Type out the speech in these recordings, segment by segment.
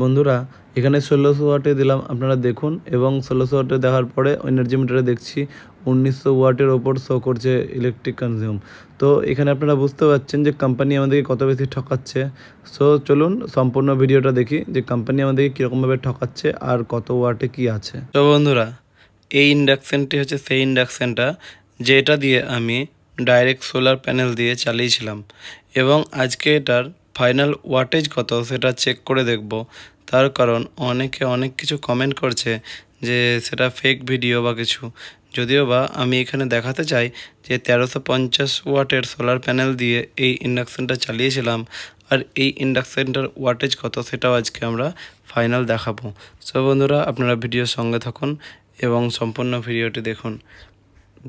বন্ধুরা, এখানে ষোলোশো ওয়াটে দিলাম। আপনারা দেখুন, এবং ষোলোশো ওয়াটে দেখার পরে এনার্জি মিটারে দেখছি উনিশশো ওয়াটের ওপর শো করছে ইলেকট্রিক কনজিউম তো এখানে আপনারা বুঝতে পারছেন যে কোম্পানি আমাদেরকে কত বেশি ঠকাচ্ছে। সো চলুন সম্পূর্ণ ভিডিওটা দেখি যে কোম্পানি আমাদেরকে কীরকমভাবে ঠকাচ্ছে আর কত ওয়াটে কি আছে। তো বন্ধুরা, এই ইন্ডাকশানটি হচ্ছে সেই ইন্ডাকশানটা যেটা দিয়ে আমি ডাইরেক্ট সোলার প্যানেল দিয়ে চালিয়েছিলাম। এবং আজকে এটার ফাইনাল ওয়াটেজ কত সেটা চেক করে দেখব। তার কারণ অনেকে অনেক কিছু কমেন্ট করছে যে সেটা ফেক ভিডিও বা কিছু। যদিও বা আমি এখানে দেখাতে চাই যে তেরোশো পঞ্চাশ ওয়াটের সোলার প্যানেল দিয়ে এই ইন্ডাকশানটা চালিয়েছিলাম। আর এই ইন্ডাকশানটার ওয়াটেজ কত সেটাও আজকে আমরা ফাইনাল দেখাবো। সো বন্ধুরা, আপনারা ভিডিওর সঙ্গে থাকুন এবং সম্পূর্ণ ভিডিওটি দেখুন।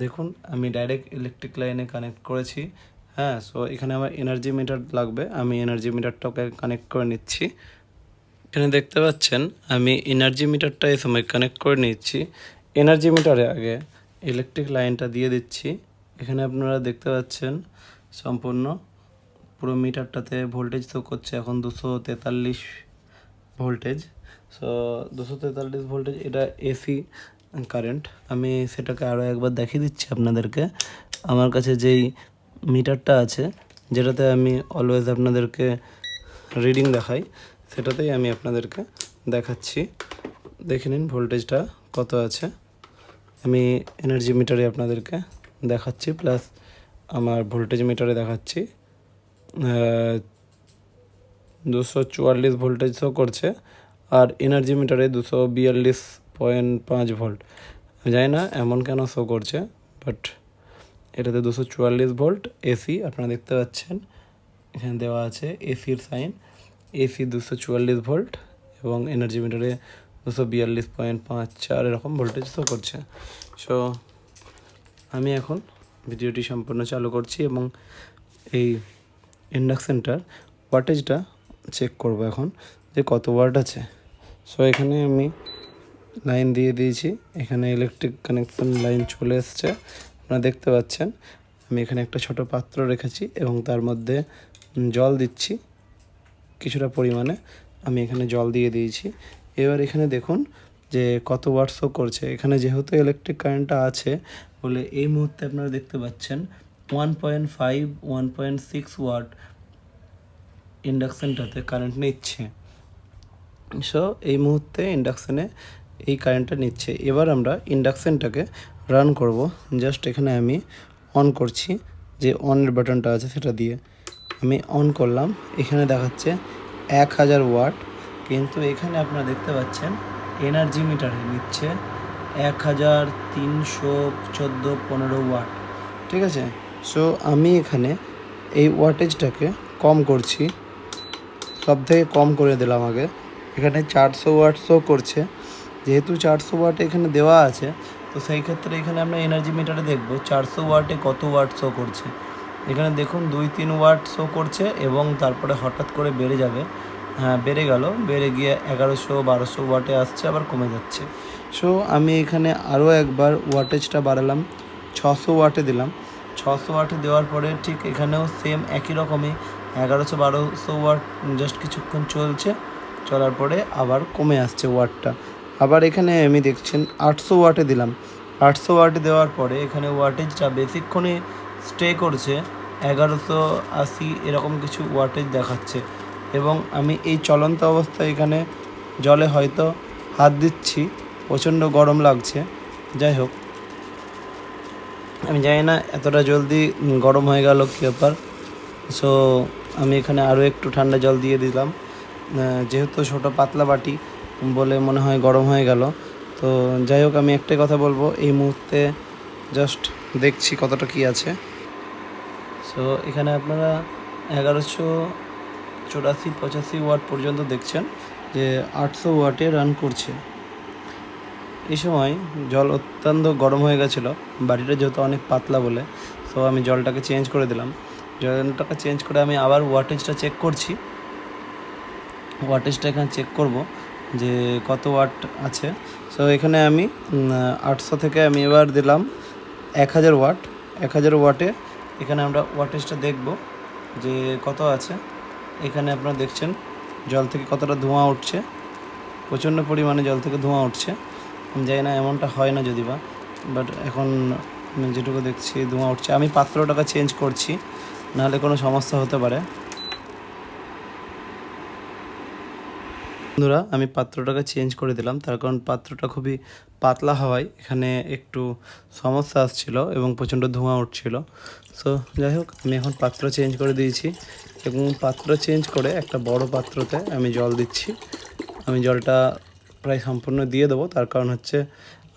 দেখুন, আমি ডাইরেক্ট ইলেকট্রিক লাইনে কানেক্ট করেছি। হ্যাঁ সো এখানে আমার এনার্জি মিটার লাগবে। আমি এনার্জি মিটারটাকে কানেক্ট করে নিচ্ছি। এখানে দেখতে পাচ্ছেন, আমি এনার্জি মিটারটা এই সময় কানেক্ট করে নিচ্ছি। এনার্জি মিটারে আগে ইলেকট্রিক লাইনটা দিয়ে দিচ্ছি। এখানে আপনারা দেখতে পাচ্ছেন, সম্পূর্ণ পুরো মিটারটাতে ভোল্টেজ তো করছে এখন দুশো তেতাল্লিশ ভোল্টেজ সো দুশো তেতাল্লিশ ভোল্টেজ এটা এসি কারেন্ট আমি সেটাকে আরও একবার দেখিয়ে দিচ্ছি আপনাদেরকে। আমার কাছে যেই মিটারটা আছে, যেটাতে আমি অলওয়েজ আপনাদেরকে রিডিং দেখাই, সেটাতেই আমি আপনাদেরকে দেখাচ্ছি। দেখে নিন ভোল্টেজটা কত আছে। আমি এনার্জি মিটারে আপনাদেরকে দেখাচ্ছি প্লাস আমার ভোল্টেজ মিটারে দেখাচ্ছি। দুশো চুয়াল্লিশ ভোল্টেজ শো করছে, আর এনার্জি মিটারে দুশো বিয়াল্লিশ পয়েন্ট পাঁচ ভোল্ট জানি না এমন কেন শো করছে বাট এটাতে দুশো চুয়াল্লিশ ভোল্ট এসি আপনারা দেখতে পাচ্ছেন। এখানে দেওয়া আছে এসির সাইন। এসি দুশো চুয়াল্লিশ ভোল্ট এবং এনার্জি মিটারে দুশো বিয়াল্লিশ পয়েন্ট পাঁচ চার এরকম ভোল্টেজ শো করছে। সো আমি এখন ভিডিওটি সম্পূর্ণ চালু করছি এবং এই ইন্ডাকশানটার ওয়াটেজটা চেক করব এখন যে কত ওয়াট আছে। সো এখানে আমি লাইন দিয়ে দিয়েছি। এখানে ইলেকট্রিক কানেকশন লাইন চলে এসছে। আপনারা দেখতে পাচ্ছেন, আমি এখানে একটা ছোট পাত্র রেখেছি এবং তার মধ্যে জল দিচ্ছি কিছুটা পরিমাণে। আমি এখানে জল দিয়ে দিয়েছি। এবার এখানে দেখুন যে কত ওয়াট শো করছে। এখানে যেহেতু ইলেকট্রিক কারেন্টটা আছে বলে এই মুহূর্তে আপনারা দেখতে পাচ্ছেন one point five one point six watt ইন্ডাকশানটাতে current নিচ্ছে। সো এই মুহূর্তে ইন্ডাকশানে এই কারেন্টটা নিচ্ছে। এবার আমরা ইন্ডাকশানটাকে রান করব। জাস্ট এখানে আমি অন করছি। যে অনের বাটনটা আছে সেটা দিয়ে আমি অন করলাম। এখানে দেখাচ্ছে এক হাজার ওয়াট কিন্তু এখানে আপনারা দেখতে পাচ্ছেন এনার্জি মিটারে নিচ্ছে এক হাজার তিনশো চোদ্দ পনেরো ওয়াট ঠিক আছে? সো আমি এখানে এই ওয়াটেজটাকে কম করছি। সব থেকে কম করে দিলাম আগে। এখানে চারশো ওয়াট শো করছে। যেহেতু চারশো ওয়াট এখানে দেওয়া আছে তো সেই ক্ষেত্রে এখানে আমরা এনার্জি মিটারে দেখব চারশো ওয়াটে কত ওয়াট শো করছে। এখানে দেখুন দুই তিন ওয়াট শো করছে এবং তারপরে হঠাৎ করে বেড়ে যাবে। হ্যাঁ বেড়ে গেল। বেড়ে গিয়ে এগারোশো, বারোশো ওয়াটে আসছে, আবার কমে যাচ্ছে। সো আমি এখানে আরও একবার ওয়াটেজটা বাড়ালাম। ছশো ওয়াটে দিলাম। ছশো ওয়াটে দেওয়ার পরে ঠিক এখানেও সেম একই রকমই। এগারোশো, বারোশো ওয়াট জাস্ট কিছুক্ষণ চলছে। চলার পরে আবার কমে আসছে ওয়াটটা আবার এখানে আমি দেখছেন আটশো ওয়াটে দিলাম। আটশো ওয়াটে দেওয়ার পরে এখানে ওয়াটেজটা বেশিক্ষণে স্টে করছে, এগারোশো আশি এরকম কিছু ওয়াটেজ দেখাচ্ছে। এবং আমি এই চলন্ত অবস্থায় এখানে জলে হয়তো হাত দিচ্ছি, প্রচণ্ড গরম লাগছে। যাই হোক, আমি জানি না এতটা জলদি গরম হয়ে গেল কী ব্যাপার। সো আমি এখানে আরও একটু ঠান্ডা জল দিয়ে দিলাম। যেহেতু ছোটো পাতলা বাটি বলে মনে হয় গরম হয়ে গেল। তো যাই হোক, আমি একটাই কথা বলব, এই মুহূর্তে জাস্ট দেখছি কতটা কি আছে। সো এখানে আপনারা এগারোশো চুরাশি, পঁচাশি ওয়াট পর্যন্ত দেখছেন যে আটশো ওয়াটে রান করছে। এই সময় জল অত্যন্ত গরম হয়ে গেছিল, বাড়িটা যেহেতু অনেক পাতলা বলে তো আমি জলটাকে চেঞ্জ করে দিলাম। জলটাকে চেঞ্জ করে আমি আবার ওয়াটেজটা চেক করছি। ওয়াটেজটা এখানে চেক করব। যে কত ওয়াট আছে। সো এখানে আমি আটশো থেকে আমি এবার দিলাম এক হাজার ওয়াট। এক হাজার ওয়াটে এখানে আমরা ওয়াটেজটা দেখব যে কত আছে। এখানে আপনারা দেখছেন জল থেকে কতটা ধোঁয়া উঠছে। প্রচণ্ড পরিমাণে জল থেকে ধোঁয়া উঠছে। আমি জানি না এমনটা হয় না যদি বা বাট এখন যেটুকু দেখছি ধোঁয়া উঠছে। আমি পাত্রটাকে চেঞ্জ করছি, নাহলে কোনো সমস্যা হতে পারে। বন্ধুরা, আমি পাত্রটাকে চেঞ্জ করে দিলাম। তার কারণ পাত্রটা খুবই পাতলা হওয়ায় এখানে একটু সমস্যা আসছিল এবং প্রচণ্ড ধোঁয়া উঠছিল। সো যাই হোক, আমি এখন পাত্র চেঞ্জ করে দিয়েছি এবং পাত্র চেঞ্জ করে একটা বড় পাত্রতে আমি জল দিচ্ছি। আমি জলটা প্রায় সম্পূর্ণ দিয়ে দেবো। তার কারণ হচ্ছে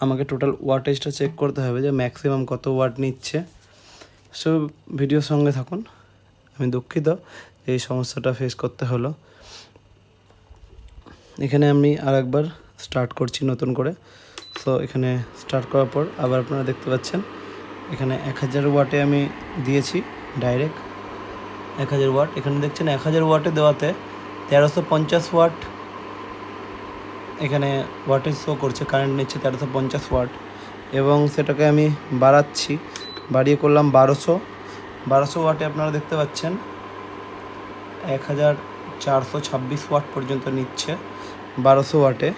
আমাকে টোটাল ওয়াটেজটা চেক করতে হবে যে ম্যাক্সিমাম কত ওয়াট নিচ্ছে। সো ভিডিওর সঙ্গে থাকুন। আমি দুঃখিত, এই সমস্যাটা ফেস করতে হলো। এখানে আমি আর একবার স্টার্ট করছি নতুন করে। সো এখানে স্টার্ট করার পর আবার আপনারা দেখতে পাচ্ছেন, এখানে এক হাজার ওয়াটে আমি দিয়েছি ডাইরেক্ট এক হাজার ওয়াট এখানে দেখছেন এক হাজার ওয়াটে দেওয়াতে তেরোশো পঞ্চাশ ওয়াট এখানে ওয়াটেজ শো করছে কারেন্ট নিচ্ছে তেরোশো পঞ্চাশ ওয়াট এবং সেটাকে আমি বাড়াচ্ছি, বাড়িয়ে করলাম বারোশো। বারোশো ওয়াটে আপনারা দেখতে পাচ্ছেন, এক হাজার চারশো ছাব্বিশ ওয়াট পর্যন্ত নিচ্ছে। বারোশো ওয়াটে।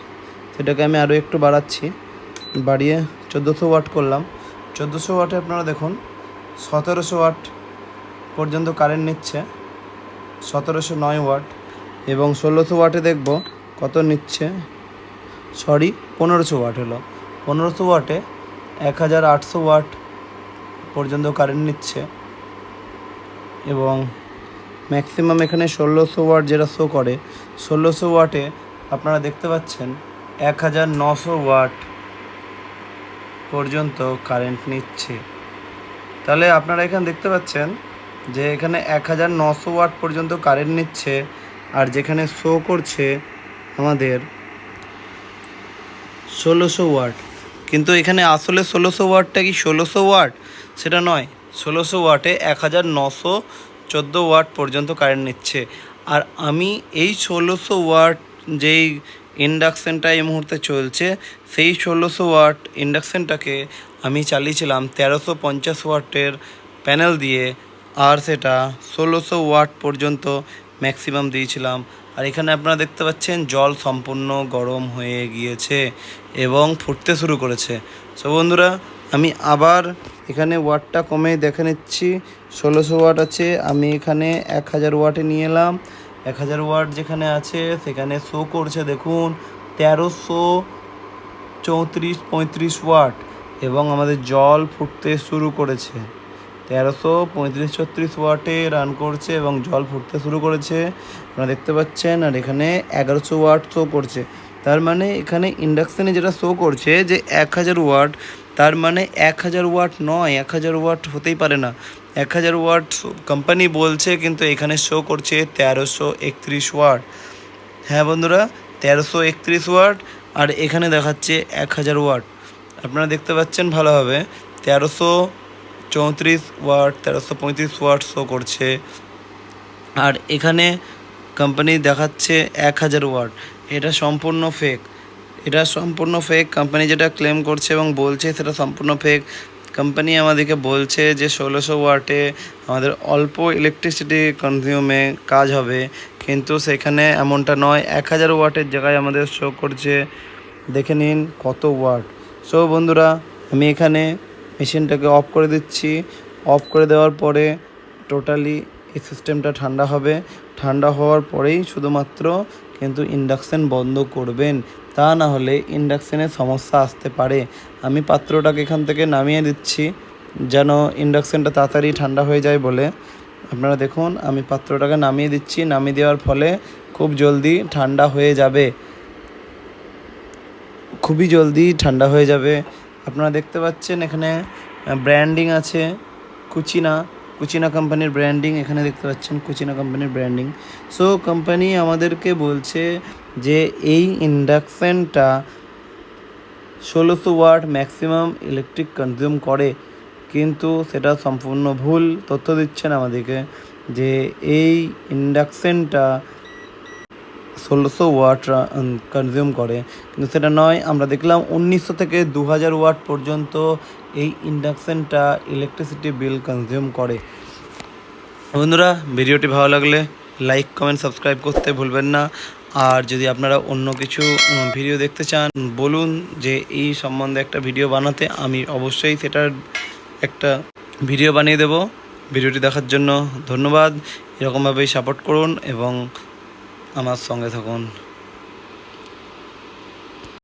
সেটাকে আমি আরও একটু বাড়াচ্ছি। বাড়িয়ে চোদ্দোশো ওয়াট করলাম। চোদ্দোশো ওয়াটে আপনারা দেখুন, সতেরোশো ওয়াট পর্যন্ত কারেন্ট নিচ্ছে। সতেরোশো নয় ওয়াট এবং ষোলোশো ওয়াটে দেখব কত নিচ্ছে। সরি পনেরোশো ওয়াট হলো। পনেরোশো ওয়াটে এক হাজার আটশো ওয়াট পর্যন্ত কারেন্ট নিচ্ছে এবং ম্যাক্সিমাম এখানে ষোলোশো ওয়াট যেটা শো করে, ষোলোশো ওয়াটে আপনারা দেখতে পাচ্ছেন এক হাজার নশো ওয়াট পর্যন্ত কারেন্ট নিচ্ছে। তাহলে আপনারা এখানে দেখতে পাচ্ছেন যে এখানে এক হাজার নশো ওয়াট পর্যন্ত কারেন্ট নিচ্ছে আর যেখানে শো করছে আমাদের ষোলোশো ওয়াট। কিন্তু এখানে আসলে ষোলোশো ওয়াটটা কি ষোলোশো ওয়াট? সেটা নয়, ষোলোশো ওয়াটে এক হাজার নশো চোদ্দ ওয়াট পর্যন্ত কারেন্ট নিচ্ছে। আর আমি এই ষোলোশো ওয়াট যেই ইন্ডাকশানটা এই মুহূর্তে চলছে, সেই ষোলোশো ওয়াট ইন্ডাকশানটাকে আমি চালিয়েছিলাম তেরোশো পঞ্চাশ ওয়াটের প্যানেল দিয়ে, আর সেটা ষোলোশো ওয়াট পর্যন্ত ম্যাক্সিমাম দিয়েছিলাম। আর এখানে আপনারা দেখতে পাচ্ছেন, জল সম্পূর্ণ গরম হয়ে গিয়েছে এবং ফুটতে শুরু করেছে। সো বন্ধুরা, আমি আবার এখানে ওয়াটটা কমে দেখে নিচ্ছি। ষোলোশো ওয়াট আছে, আমি এখানে এক হাজার ওয়াটে নিয়ে এলাম। এক হাজার ওয়াট যেখানে আছে, সেখানে শো করছে, দেখুন, তেরোশো চৌত্রিশ পঁয়ত্রিশ ওয়াট এবং আমাদের জল ফুটতে শুরু করেছে। তেরোশো পঁয়ত্রিশ ছত্রিশ ওয়াটে রান করছে এবং জল ফুটতে শুরু করেছে। আপনারা দেখতে পাচ্ছেন, আর এখানে এগারোশো ওয়াট শো করছে। তার মানে এখানে ইন্ডাকশানে যেটা শো করছে যে এক হাজার ওয়াট তার মানে এক হাজার ওয়াট নয়, এক হাজার ওয়াট হতেই পারে না। এক হাজার ওয়াট কোম্পানি বলছে, কিন্তু এখানে শো করছে তেরোশো একত্রিশ ওয়াট। হ্যাঁ বন্ধুরা, তেরোশো একত্রিশ ওয়াট, আর এখানে দেখাচ্ছে এক হাজার ওয়াট। আপনারা দেখতে পাচ্ছেন ভালোভাবে, তেরোশো চৌত্রিশ ওয়াট, তেরোশো পঁয়ত্রিশ ওয়াট শো করছে। আর এখানে কোম্পানি দেখাচ্ছে এক হাজার ওয়াট। এটা সম্পূর্ণ ফেক এটা সম্পূর্ণ ফেক কোম্পানি যেটা ক্লেম করছে এবং বলছে সেটা সম্পূর্ণ ফেক কোম্পানি আমাদেরকে বলছে যে ষোলোশো ওয়াটে আমাদের অল্প ইলেকট্রিসিটি কনজিউমে কাজ হবে। কিন্তু সেখানে এমনটা নয়, এক হাজার ওয়াটের জায়গায় আমাদের শো করছে। দেখে নিন কত ওয়াট। সো বন্ধুরা, আমি এখানে মেশিনটাকে অফ করে দিচ্ছি। অফ করে দেওয়ার পরে টোটালি এই সিস্টেমটা ঠান্ডা হবে। ঠান্ডা হওয়ার পরেই শুধুমাত্র কিন্তু ইন্ডাকশান বন্ধ করবেন। তা না হলে ইন্ডাকশানের সমস্যা আসতে পারে। আমি পাত্রটাকে এখান থেকে নামিয়ে দিচ্ছি, যেন ইন্ডাকশানটা তাড়াতাড়ি ঠান্ডা হয়ে যায় বলে। আপনারা দেখুন, আমি পাত্রটাকে নামিয়ে দিচ্ছি। নামিয়ে দেওয়ার ফলে খুব জলদি ঠান্ডা হয়ে যাবে। খুবই জলদি ঠান্ডা হয়ে যাবে। আপনারা দেখতে পাচ্ছেন এখানে ব্র্যান্ডিং আছে, কুচিনা। কুচিনা কোম্পানির ব্র্যান্ডিং এখানে দেখতে পাচ্ছেন কুচিনা কোম্পানির ব্র্যান্ডিং সো কোম্পানি আমাদেরকে বলছে যে এই ইন্ডাকশানটা ষোলোশো ওয়াট ম্যাক্সিমাম ইলেকট্রিক কনজিউম করে। কিন্তু সেটা সম্পূর্ণ ভুল, তথ্য দিচ্ছেন আমাদেরকে যে এই ইন্ডাকশানটা ষোলোশো ওয়াট কনজিউম করে। কিন্তু সেটা নয়, আমরা দেখলাম উনিশশো থেকে দু হাজার ওয়াট পর্যন্ত এই ইন্ডাকশানটা ইলেকট্রিসিটি বিল কনজিউম করে। বন্ধুরা, ভিডিওটি ভালো লাগলে লাইক কমেন্ট সাবস্ক্রাইব করতে ভুলবেন না। আর যদি আপনারা অন্য কিছু ভিডিও দেখতে চান, বলুন যে এই সম্বন্ধে একটা ভিডিও বানাতে আমি অবশ্যই সেটার একটা ভিডিও বানিয়ে দেব। ভিডিওটি দেখার জন্য ধন্যবাদ। এরকমভাবেই সাপোর্ট করুন এবং আমার সঙ্গে থাকুন।